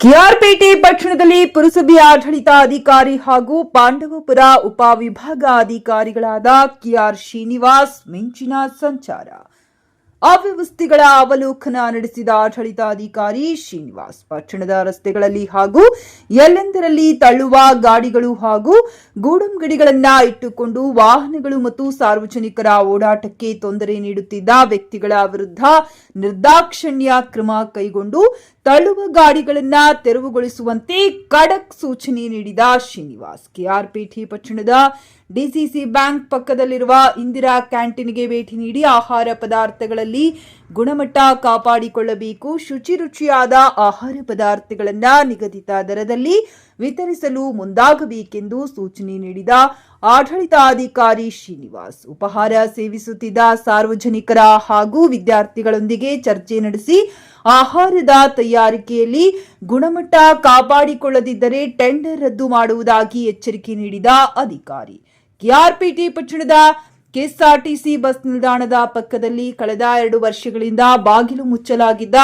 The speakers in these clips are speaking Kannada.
ಕೆಆರ್ಪೇಟೆ ಪಟ್ಟಣದಲ್ಲಿ ಪುರಸಭೆ ಆಡಳಿತಾಧಿಕಾರಿ ಹಾಗೂ ಪಾಂಡವಪುರ ಉಪವಿಭಾಗಾಧಿಕಾರಿಗಳಾದ ಕೆಆರ್ ಶ್ರೀನಿವಾಸ್, ಮಿಂಚಿನ ಸಂಚಾರ. ಅವ್ಯವಸ್ಥೆಗಳ ಅವಲೋಕನ ನಡೆಸಿದ ಆಡಳಿತಾಧಿಕಾರಿ ಶ್ರೀನಿವಾಸ್ ಪಟ್ಟಣದ ರಸ್ತೆಗಳಲ್ಲಿ ಹಾಗೂ ಎಲ್ಲೆಂದರಲ್ಲಿ ತಳ್ಳುವ ಗಾಡಿಗಳು ಹಾಗೂ ಗೂಡಂಗಡಿಗಳನ್ನ ಇಟ್ಟುಕೊಂಡು ವಾಹನಗಳು ಮತ್ತು ಸಾರ್ವಜನಿಕರ ಓಡಾಟಕ್ಕೆ ತೊಂದರೆ ನೀಡುತ್ತಿದ್ದ ವ್ಯಕ್ತಿಗಳ ವಿರುದ್ಧ ನಿರ್ದಾಕ್ಷಣ್ಯ ಕ್ರಮ ಕೈಗೊಂಡು ತಳ್ಳುವ ಗಾಡಿಗಳನ್ನ ತೆರವುಗೊಳಿಸುವಂತೆ ಖಡಕ್ ಸೂಚನೆ ನೀಡಿದ ಶ್ರೀನಿವಾಸ್. ಕೆಆರ್ಪೇಟೆ ಪಟ್ಟಣದ ಡಿಸಿಸಿ ಬ್ಯಾಂಕ್ ಪಕ್ಕದಲ್ಲಿರುವ ಇಂದಿರಾ ಕ್ಯಾಂಟೀನ್ಗೆ ಭೇಟಿ ನೀಡಿ ಆಹಾರ ಪದಾರ್ಥಗಳಲ್ಲಿ ಗುಣಮಟ್ಟ ಕಾಪಾಡಿಕೊಳ್ಳಬೇಕು ಶುಚಿ ರುಚಿಯಾದ ಆಹಾರ ಪದಾರ್ಥಗಳನ್ನು ನಿಗದಿತ ದರದಲ್ಲಿ ವಿತರಿಸಲು ಮುಂದಾಗಬೇಕೆಂದು ಸೂಚನೆ ನೀಡಿದ ಆಡಳಿತಾಧಿಕಾರಿ ಶ್ರೀನಿವಾಸ್ ಉಪಹಾರ ಸೇವಿಸುತ್ತಿದ್ದ ಸಾರ್ವಜನಿಕರ ಹಾಗೂ ವಿದ್ಯಾರ್ಥಿಗಳೊಂದಿಗೆ ಚರ್ಚೆ ನಡೆಸಿ ಆಹಾರದ ತಯಾರಿಕೆಯಲ್ಲಿ ಗುಣಮಟ್ಟ ಕಾಪಾಡಿಕೊಳ್ಳದಿದ್ದರೆ ಟೆಂಡರ್ ರದ್ದು ಮಾಡುವುದಾಗಿ ಎಚ್ಚರಿಕೆ ನೀಡಿದ ಅಧಿಕಾರಿ. ಕೆಆರ್ಪಿಟಿ ಪಟ್ಟಣದ ಕೆಎಸ್ಆರ್ಟಿಸಿ ಬಸ್ ನಿಲ್ದಾಣದ ಪಕ್ಕದಲ್ಲಿ ಕಳೆದ ಎರಡು ವರ್ಷಗಳಿಂದ ಬಾಗಿಲು ಮುಚ್ಚಲಾಗಿದ್ದ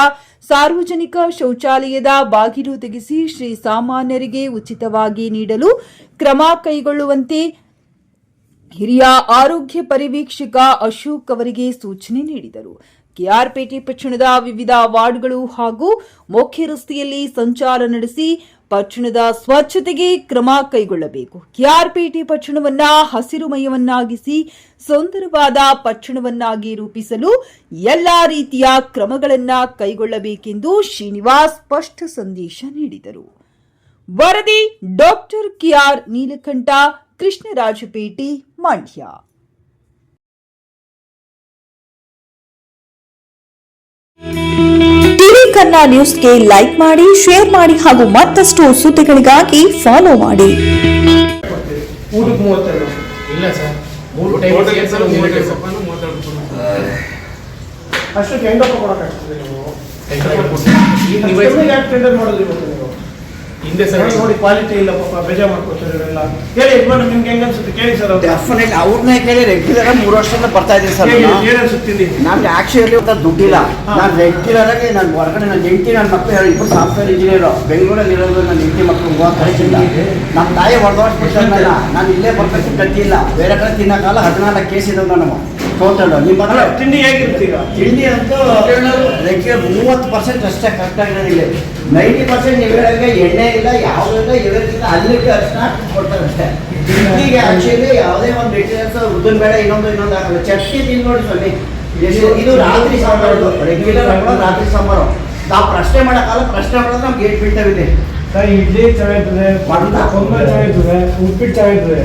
ಸಾರ್ವಜನಿಕ ಶೌಚಾಲಯದ ಬಾಗಿಲು ತೆಗೆಸಿ ಶ್ರೀ ಸಾಮಾನ್ಯರಿಗೆ ಉಚಿತವಾಗಿ ನೀಡಲು ಕ್ರಮ ಕೈಗೊಳ್ಳುವಂತೆ ಹಿರಿಯ ಆರೋಗ್ಯ ಪರಿವೀಕ್ಷಕ ಅಶೋಕ್ ಅವರಿಗೆ ಸೂಚನೆ ನೀಡಿದರು. ಕೆಆರ್ಪೇಟೆ ಪಟ್ಟಣದ ವಿವಿಧ ವಾರ್ಡ್ಗಳು ಹಾಗೂ ಮುಖ್ಯ ರಸ್ತೆಯಲ್ಲಿ ಸಂಚಾರ ನಡೆಸಿ ಪಟ್ಟಣದ ಸ್ವಚ್ಛತೆಗೆ ಕ್ರಮ ಕೈಗೊಳ್ಳಬೇಕು. ಕೆಆರ್ಪೇಟೆ ಪಟ್ಟಣವನ್ನ ಹಸಿರುಮಯವನ್ನಾಗಿಸಿ ಸುಂದರವಾದ ಪಟ್ಟಣವನ್ನಾಗಿ ರೂಪಿಸಲು ಎಲ್ಲ ರೀತಿಯ ಕ್ರಮಗಳನ್ನ ಕೈಗೊಳ್ಳಬೇಕೆಂದು ಶ್ರೀನಿವಾಸ್ ಸ್ಪಷ್ಟ ಸಂದೇಶ ನೀಡಿದರು. ವರದಿ doctor KR Neelakanta Krishnarajapete Mandya. TV Kannada ನ್ಯೂಸ್ಗೆ ಲೈಕ್ ಮಾಡಿ ಶೇರ್ ಮಾಡಿ ಹಾಗೂ ಮತ್ತಷ್ಟು ಸುದ್ದಿಗಳಿಗಾಗಿ ಫಾಲೋ ಮಾಡಿ. ಊಟಕ್ಕೆ ಮೂವತ್ತೆರಡು. ಇಲ್ಲ ಸರ್. ಮೂರು ಟೈಮ್. ರೂಪಾಯಿ ಮೂವತ್ತೆರಡು? ರೂಪಾಯಿ ಅಷ್ಟಕ್ಕೆ ಕೊಡೋಕ್ಕಾಗ್ತದೆ ನೀವು. ಯಾಕೆ ಟೆಂಡರ್ ಮಾಡೋದು ಇವತ್ತು ನೀವು? ಹಿಂದೆ ಸರ್ ನೋಡಿ, ಕ್ವಾಲಿಟಿ ಇಲ್ಲ ಪಾಪ ಬೇಜಾರು ಮಾಡ್ಕೊತಾರೆ ಇವರೆಲ್ಲ. ಹೇಳಿ ಯಜಮಾನ ನಿಮ್ಗೆ ಹೆಂಗ ಅನ್ಸುತ್ತೆ? ಕೇಳಿ ಸರ್ ಅವ್ರು. ಡೆಫಿನೆಟ್ ಅವ್ರನ್ನೇ ಕೇಳಿ ರೆಗ್ಯುಲರ್ ಮೂರು ವರ್ಷದಿಂದ ಬರ್ತಾ ಇದ್ದೀನಿ ಸರ್. ಏನ್ ಅನ್ಸುತ್ತೆ ಇಲ್ಲಿ? ನನ್ಗೆ ಆಕ್ಚುಲಿ ಅಂತ ದುಡ್ಡಿಲ್ಲ. ನಾನು ರೆಗ್ಯುಲರ್ ಆಗಿ ನಾನು ಹೊರಗಡೆ ನನ್ನ ಹೆಂಡತಿ ನನ್ನ ಮಕ್ಕಳು ಹೇಳಿ ಇಬ್ಬರು ಸಾಫ್ಟ್ವೇರ್ ಇಂಜಿನಿಯರ್ ಬೆಂಗಳೂರಲ್ಲಿ ಇರೋದು ನನ್ನ ಹೆಂಡತಿ ಮಕ್ಕಳು ಕಳಿಸಿಲ್ಲ ನಮ್ಮ ತಾಯಿ ಹೊಡೆದೋಡ್ಬಿಡ್ತಾರೆ ನನ್ನ. ನಾನು ಇಲ್ಲೇ ಬರ್ಬೇಕು ಗತಿ ಇಲ್ಲ. ಬೇರೆ ಕಡೆ ತಿನ್ನೋಕ್ಕಲ್ಲ ಹದಿನಾಲ್ಕು ಕೇಸ್ ಇದಾವೆ ನಾನು ಟೋಟಲ್ ನಿಮ್ಮ ಅಲ್ಲ ಹತ್ರ ತಿಂಡಿ ಹೇಗಿರುತ್ತೆ ಈಗ? ತಿಂಡಿ ಅಂತೂ ರೆಗ್ಯುಲರ್ ಮೂವತ್ತು ಪರ್ಸೆಂಟ್ ಅಷ್ಟೇ ಕರೆಕ್ಟ್ ಇಲ್ಲಿ. ನೈಂಟಿ ಪರ್ಸೆಂಟ್ ಇವೆರಗೆ ಎಣ್ಣೆ ಇಲ್ಲ ಯಾವುದಿಲ್ಲ ಇವರಿಗಿಲ್ಲ ಅಲ್ಲಿಗೆ ಅಷ್ಟನ್ನ ಕೊಡ್ತಾರೆ ಅಷ್ಟೇ. ತಿಂಡಿಗೆ ಆಕ್ಚುಲಿ ಯಾವುದೇ ಒಂದು ಮೆಟೀರಿಯಲ್ಸ್ ಉದ್ದಿನ ಬೇಳೆ ಇನ್ನೊಂದು ಇನ್ನೊಂದು ಹಾಕಲ್ಲ. ಚಟ್ನಿ ತಿಂದು ನೋಡಿ ಸ್ವಾಮಿ. ಇದು ರಾತ್ರಿ ಸಾಂಬಾರು ರೆಗ್ಯುಲರ್ ಹಾಕೊಳ್ಳೋ ರಾತ್ರಿ ಸಾಂಬಾರು. ನಾವು ಪ್ರಶ್ನೆ ಮಾಡೋಕ್ಕಲ್ಲ ಪ್ರಶ್ನೆ ಮಾಡೋದು ನಮ್ಗೆ ಏಟ್ ಬೀಳ್ತಾವಿದೆ ಸರ್ ಇಡ್ಲಿ ಚೆನ್ನಾಗಿರ್ತದೆ? ಪೊಂಗಲ್ ಚೆನ್ನಾಗಿರ್ತದೆ ಉಪ್ಪಿಟ್ಟು ಚೆನ್ನಾಗಿರ್ತದೆ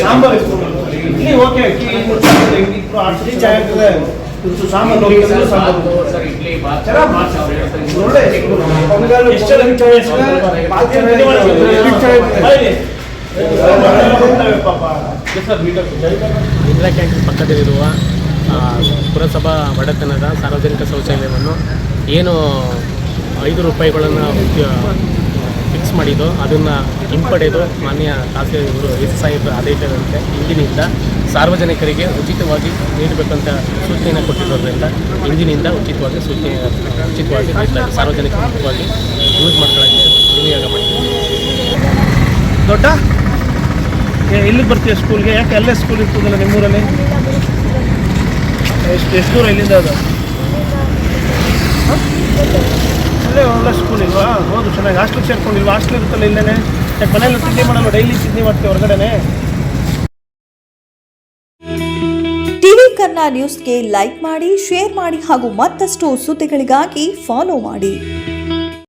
ಸಾಂಬಾರು ಇಡ್ಲಿ ಓಕೆ ಅಕ್ಕಿ ಚೆನ್ನಾಗಿರ್ತದೆ ಇಂದಿರಾ ಕ್ಯಾಂಟೀನ್ ಪಕ್ಕದಲ್ಲಿರುವ ಆ, ಪುರಸಭಾ ಒಡೆತನದ ಸಾರ್ವಜನಿಕ ಶೌಚಾಲಯವನ್ನು ಏನು ಐದು ರೂಪಾಯಿಗಳನ್ನು ಫಿಕ್ಸ್ ಮಾಡಿದ್ದು. ಅದನ್ನು ಹಿಂಪಡೆದು ಮಾನ್ಯ ಇವರು ಎಸ್ ಸಾಹೇಬ್ ಆದೇಶದಂತೆ ಇಂದಿನಿಂದ ಸಾರ್ವಜನಿಕರಿಗೆ ಉಚಿತವಾಗಿ ನೀಡಬೇಕಂತ ಸೂಚನೆಯನ್ನು ಕೊಟ್ಟಿರೋದ್ರಿಂದ ಇಂದಿನಿಂದ ಉಚಿತವಾಗಿ ಸೂಚನೆ, ಉಚಿತವಾಗಿ ಸಾರ್ವಜನಿಕ ಉಚಿತವಾಗಿ ಯೂಸ್ ಮಾಡ್ಕೊಳ್ಳೋಕ್ಕೆ ವಿನಿಯೋಗ ಮಾಡಿದ್ದಾರೆ. ದೊಡ್ಡ? ಎಲ್ಲಿಗೆ ಬರ್ತೀಯ ಸ್ಕೂಲ್ಗೆ ಯಾಕೆ ಅಲ್ಲೇ ಸ್ಕೂಲ್ ಇರ್ತದಲ್ಲ ನಿಮ್ಮೂರಲ್ಲಿ? ಎಷ್ಟು ಎಷ್ಟು ದೂರ ಇಲ್ಲಿಂದ ಅದು? ಹ? ಸ್ಕೂಲಿಲ್ವಾ ಹೌದು ಚೆನ್ನಾಗಿ. ಹಾಸ್ಟೆಲ್ ಸೇರ್ಕೊಂಡಿಲ್ವಾ? ಹಾಸ್ಟೆಲ್ ಇರುತ್ತಲ್ಲ ಇಲ್ಲೇ ಯಾಕೆ ಮನೇಲಿ ತಿಂಡಿ ಮಾಡಲ್ಲ ಡೈಲಿ ತಿಂಡಿ ಮಾಡ್ತೀವಿ ಹೊರಗಡೆನೆ? ಟಿವಿ ಕನ್ನಡ ನ್ಯೂಸ್ಗೆ ಲೈಕ್ ಮಾಡಿ ಶೇರ್ ಮಾಡಿ ಹಾಗೂ ಮತ್ತಷ್ಟು ಸುದ್ದಿಗಳಿಗಾಗಿ ಫಾಲೋ ಮಾಡಿ.